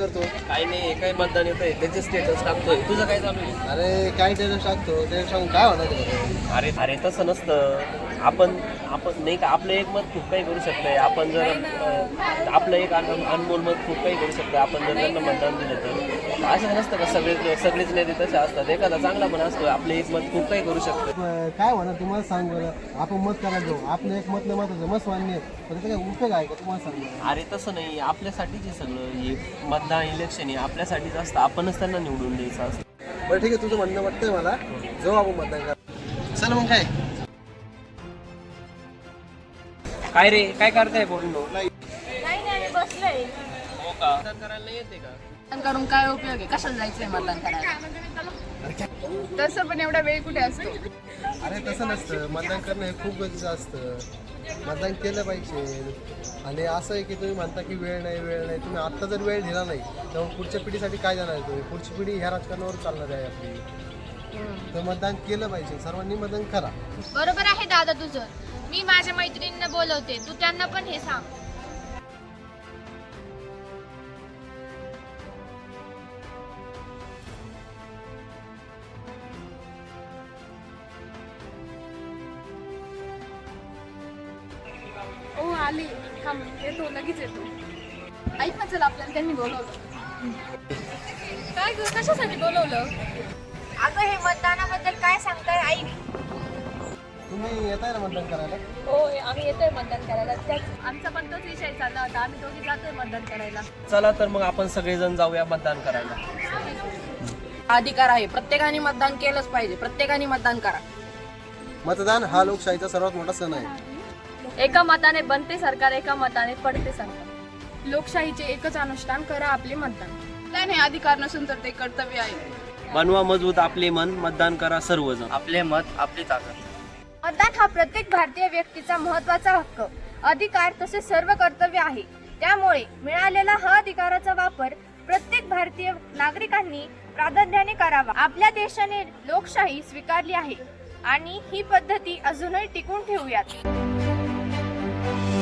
तू काही नाही काही मतदान येत आहे त्याचे स्टेटस टाकतोय. तुझं काय चालू आहे? अरे काय टेन्शन टाकतो. टेन्शन सांगून काय होणार ते? अरे अरे तसं नसतं. आपण आपण नाही का आपलं एक मत खूप काही करू शकतंय. आपण जर अं, आपलं एक अन- अनमोल मत खूप काही करू शकतो आपण जर त्यांना मतदान दिलं तर. असं नसतं का? सगळे सगळेच नेते तसे असतात. एखादा चांगला पण असतो आपलं एक मत खूप काही करू शकतो ब- काय होणार? तुम्हाला सांग बरं. आपण मत करायला जाऊ. आपलं एक मत नाही महत्वाचं मत मान्य आहे. पण त्याचा काय उपयोग आहे का? तुम्हाला सांग बरं. अरे तसं नाही. आपल्यासाठीच हे सगळं हे मतदान इलेक्शन हे आपल्यासाठीच असतं आपणच त्यांना निवडून द्यायचं असतं. बरं ठीक आहे तुझं म्हणणं वाटतंय मला. जाऊ आपण मतदान करा चल मग काय? काय रे काय करताय बोललो नाही. नाही बसलोय. हो का? मतदान करायला येते का? मतदान करून काय उपयोग आहे? कशाला जायचंय मतदान करायला? तसं पण एवढा वेळ कुठे असतो? अरे तसं नसतं. मतदान करणं हे खूप गरजेचं असतं. मतदान केलं पाहिजे. आणि असं आहे की तुम्ही म्हणता की वेळ नाही वेळ नाही. तुम्ही आत्ता जर वेळ दिला नाही तर मग पुढच्या पिढीसाठी काय जाणार आहे तुम्ही? पुढची पिढी ह्या राजकारणावर चालणार आहे आपली. तर मतदान केलं पाहिजे. सर्वांनी मतदान करा. बरोबर आहे दादा तुझं. मी माझ्या मैत्रिणींना बोलवते. तू त्यांना पण हे सांग. आली थांब येतो लगेच येतो. ऐक ना चल आपल्याला त्यांनी बोलवलं. काय ग कशासाठी बोलवलं? अगं हे मतदानाबद्दल काय सांगताय ऐक तुम्ही येताय ना मतदान करायला? हो आम्ही येतोय मतदान करायला. त्याच आमचा पण तोच विषय चालला होता. आम्ही दोघी जातोय मतदान करायला. चला तर मग आपण सगळेजण जाऊया मतदान करायला. अधिकार आहे. प्रत्येकाने मतदान केलंच पाहिजे. प्रत्येकाने मतदान करा. मतदान हा लोकशाहीचा सर्वात मोठा सण आहे. एका मताने बनते सरकार एका मताने पडते सरकार. लोकशाहीचे एकच अनुष्ठान करा आपले मतदान. त्याने अधिकार नसून तर ते कर्तव्य आहे. बनवा मजबूत आपले मन मतदान करा सर्वजण. आपले मत आपली ताकद मतदान हा प्रत्येक भारतीय व्यक्तीचा महत्त्वाचा हक्क अधिकार तसेच सर्व कर्तव्य आहे. त्यामुळे मिळालेला हा अधिकाराचा वापर प्रत्येक भारतीय नागरिकांनी प्राधान्याने करावा. आपल्या देशाने लोकशाही स्वीकारली आहे आणि ही पद्धती अजूनही टिकून ठेवूयात. Thank you.